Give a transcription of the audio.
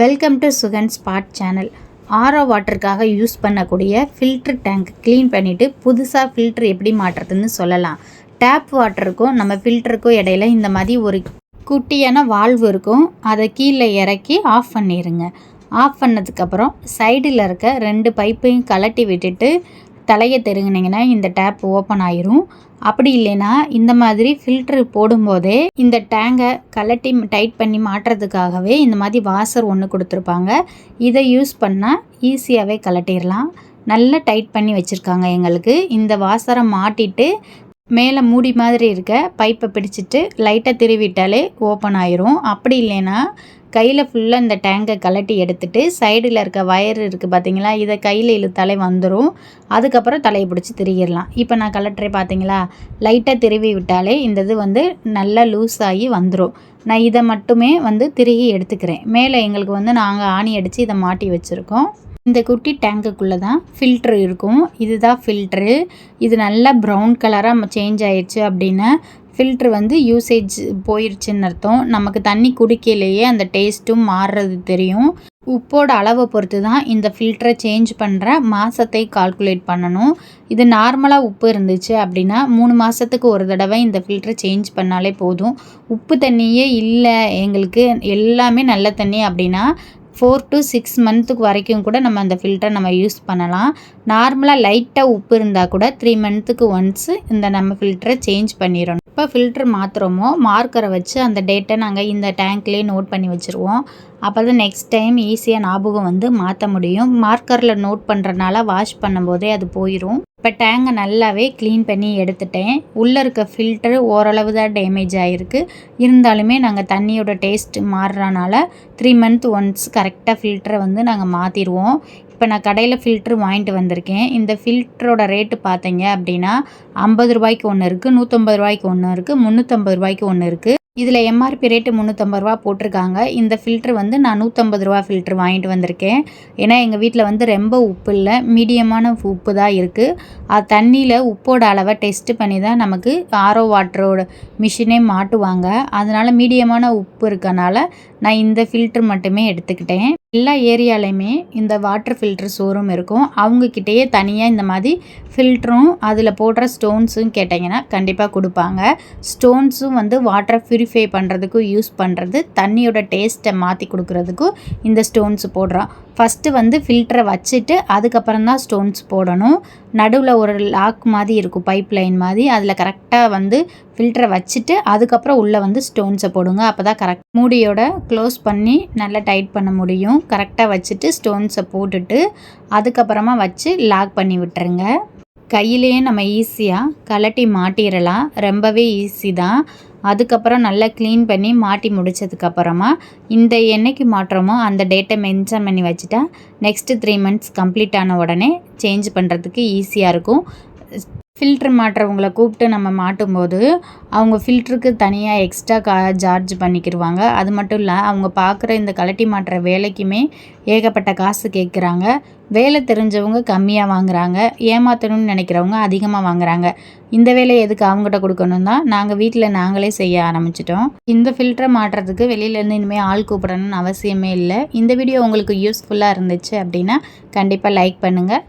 Welcome to Sugan spot channel RO வாட்டருக்காக use பண்ணக்கூடிய filter tank clean பண்ணிவிட்டு புதுசாக filter எப்படி மாட்டுறதுன்னு சொல்லலாம். டேப் வாட்டருக்கும் நம்ம ஃபில்டருக்கும் இடையில இந்த மாதிரி ஒரு குட்டியான வால்வு இருக்கும். அதை கீழே இறக்கி ஆஃப் பண்ணிடுங்க ஆஃப் பண்ணதுக்கப்புறம் சைடில் இருக்க ரெண்டு பைப்பையும் கலட்டி விட்டுட்டு தலையை தெருங்கினீங்கன்னா இந்த டேப் ஓப்பன் ஆயிரும். அப்படி இல்லைன்னா இந்த மாதிரி ஃபில்ட்ரு போடும்போதே இந்த டேங்கை கலட்டி டைட் பண்ணி மாட்டுறதுக்காகவே இந்த மாதிரி வாசர் ஒன்று கொடுத்துருப்பாங்க. இதை யூஸ் பண்ணால் ஈஸியாகவே கலட்டிடலாம் நல்லா டைட் பண்ணி வச்சுருக்காங்க எங்களுக்கு. இந்த வாசரை மாட்டிட்டு மேலே மூடி மாதிரி இருக்க பைப்பை பிடிச்சிட்டு லைட்டாக திருவிட்டாலே ஓப்பன் ஆயிரும். அப்படி இல்லைன்னா கையில் ஃபுல்லாக இந்த டேங்கை கலட்டி எடுத்துகிட்டு சைடில் இருக்க வயர் இருக்குது பார்த்தீங்களா இதை கையில் இழுத்தாலே வந்துடும் அதுக்கப்புறம் தலையை பிடிச்சி திருகிடலாம். இப்போ நான் கலட்டுறே பார்த்தீங்களா லைட்டாக திருவி விட்டாலே இந்த இது வந்து நல்லா லூஸ் ஆகி வந்துடும் நான் இதை மட்டுமே வந்து திருகி எடுத்துக்கிறேன். மேலே எங்களுக்கு வந்து நாங்கள் ஆணி அடித்து இதை மாட்டி வச்சுருக்கோம். இந்த குட்டி டேங்குக்குள்ளே தான் ஃபில்ட்ரு இருக்கும். இதுதான் ஃபில்ட்ரு இது நல்லா ப்ரௌன் கலராக சேஞ்ச் ஆயிடுச்சு அப்படின்னா ஃபில்ட்ரு வந்து யூசேஜ் போயிடுச்சுன்னு அர்த்தம். நமக்கு தண்ணி குடிக்கலையே அந்த டேஸ்ட்டும் மாறுறது தெரியும். உப்போட அளவை பொறுத்து தான் இந்த ஃபில்டரை சேஞ்ச் பண்ணுற மாதத்தை கால்குலேட் பண்ணணும். இது நார்மலாக உப்பு இருந்துச்சு அப்படின்னா மூணு மாதத்துக்கு ஒரு தடவை இந்த ஃபில்டரை சேஞ்ச் பண்ணாலே போதும். உப்பு தண்ணியே இல்லை எங்களுக்கு எல்லாமே நல்ல தண்ணி அப்படின்னா ஃபோர் டு சிக்ஸ் மந்த்துக்கு வரைக்கும் கூட நம்ம அந்த ஃபில்டரை நம்ம யூஸ் பண்ணலாம். நார்மலாக லைட்டாக உப்பு இருந்தால் கூட த்ரீ மந்த்துக்கு ஒன்ஸு இந்த நம்ம ஃபில்டரை சேஞ்ச் பண்ணிடணும் எப்போ ஃபில்ட்ரு மாற்றுறோமோ மார்க்கரை வச்சு அந்த டேட்டை நாங்கள் இந்த டேங்க்லேயே நோட் பண்ணி வச்சுருவோம். அப்போ தான் நெக்ஸ்ட் டைம் ஈஸியாக ஞாபகம் வந்து மாற்ற முடியும். மார்க்கரில் நோட் பண்ணுறனால வாஷ் பண்ணும்போதே அது போயிடும் இப்போ டேங்கை நல்லாவே க்ளீன் பண்ணி எடுத்துட்டேன். உள்ளே இருக்க ஃபில்டரு ஓரளவு தான் டேமேஜ் ஆகிருக்கு இருந்தாலுமே நாங்கள் தண்ணியோட டேஸ்ட் மாறுறனால த்ரீ மந்த் ஒன்ஸ் கரெக்டாக ஃபில்டரை வந்து நாங்கள் மாற்றிடுவோம் இப்போ நான் கடையில் ஃபில்ட்ரு வாங்கிட்டு வந்திருக்கேன். இந்த ஃபில்ட்ரோட ரேட்டு பார்த்தீங்க அப்படின்னா ஐம்பது ரூபாய்க்கு ஒன்று இருக்குது நூற்றம்பது ரூபாய்க்கு ஒன்று இருக்குது முந்நூற்றம்பது ரூபாய்க்கு ஒன்று இருக்குது இதில் எம்ஆர்பி ரேட்டு முந்நூற்றம்பது ரூபா போட்டிருக்காங்க. இந்த ஃபில்ட்ரு வந்து நான் நூற்றம்பது ரூபா ஃபில்ட்ரு வாங்கிட்டு வந்திருக்கேன். ஏன்னா எங்கள் வீட்டில் வந்து ரொம்ப உப்பு இல்லை. மீடியமான உப்பு தான் இருக்குது அது தண்ணியில் உப்போட அளவை டெஸ்ட் பண்ணி தான் நமக்கு ஆரோ வாட்டரோட மிஷினே மாட்டுவாங்க. அதனால் மீடியமான உப்பு இருக்கனால நான் இந்த ஃபில்ட்ரு மட்டுமே எடுத்துக்கிட்டேன். எல்லா ஏரியாலையுமே இந்த வாட்டர் ஃபில்ட்ரு ஷோரூம் இருக்கும். அவங்கக்கிட்டேயே தனியாக இந்த மாதிரி ஃபில்ட்ரும் அதில் போடுற ஸ்டோன்ஸும் கேட்டிங்கன்னா கண்டிப்பாக கொடுப்பாங்க. ஸ்டோன்ஸும் வந்து வாட்டரை ப்யூரிஃபை பண்ணுறதுக்கும் யூஸ் பண்ணுறது தண்ணியோட டேஸ்ட்டை மாற்றி கொடுக்குறதுக்கும் இந்த ஸ்டோன்ஸ் போடுறோம். ஃபஸ்ட்டு வந்து ஃபில்டரை வச்சுட்டு அதுக்கப்புறம் தான் ஸ்டோன்ஸ் போடணும். நடுவில் ஒரு லாக் மாதிரி இருக்கும் பைப் லைன் மாதிரி. அதில் கரெக்டாக வந்து ஃபில்டரை வச்சுட்டு அதுக்கப்புறம் உள்ளே வந்து ஸ்டோன்ஸை போடுங்க. அப்போ தான் கரெக்ட் மூடியோட க்ளோஸ் பண்ணி நல்லா டைட் பண்ண முடியும். கரெக்டாக வச்சுட்டு ஸ்டோன்ஸை போட்டுட்டு அதுக்கப்புறமா வச்சு லாக் பண்ணி விட்டுருங்க. கையிலேயே நம்ம ஈஸியாக கலட்டி மாட்டிடலாம். ரொம்பவே ஈஸி தான். அதுக்கப்புறம் நல்லா க்ளீன் பண்ணி மாட்டி முடித்ததுக்கப்புறமா இந்த என்னைக்கு மாட்டுறோமோ அந்த டேட்டை மென்ஷன் பண்ணி வச்சுட்டா நெக்ஸ்ட்டு த்ரீ மந்த்ஸ் கம்ப்ளீட் ஆன உடனே சேஞ்ச் பண்ணுறதுக்கு ஈஸியாக இருக்கும். ஃபில்ட்ரு மாட்டுறவங்கள கூப்பிட்டு நம்ம மாட்டும்போது அவங்க ஃபில்ட்ருக்கு தனியாக எக்ஸ்ட்ரா கா சார்ஜ் பண்ணிக்கிடுவாங்க அது மட்டும் இல்லை அவங்க பார்க்குற இந்த கலட்டி மாட்டுற வேலைக்குமே ஏகப்பட்ட காசு கேட்குறாங்க வேலை தெரிஞ்சவங்க கம்மியாக வாங்குறாங்க. ஏமாற்றணும்னு நினைக்கிறவங்க அதிகமாக வாங்குறாங்க. இந்த வேலையை எதுக்கு அவங்ககிட்ட கொடுக்கணும் தான் நாங்கள் வீட்டில் நாங்களே செய்ய ஆரம்பிச்சிட்டோம். இந்த ஃபில்டரை மாட்டுறதுக்கு வெளியிலேருந்து இனிமேல் ஆள் கூப்பிடணும்னு அவசியமே இல்லை. இந்த வீடியோ உங்களுக்கு யூஸ்ஃபுல்லாக இருந்துச்சு அப்படின்னா கண்டிப்பாக லைக் பண்ணுங்கள்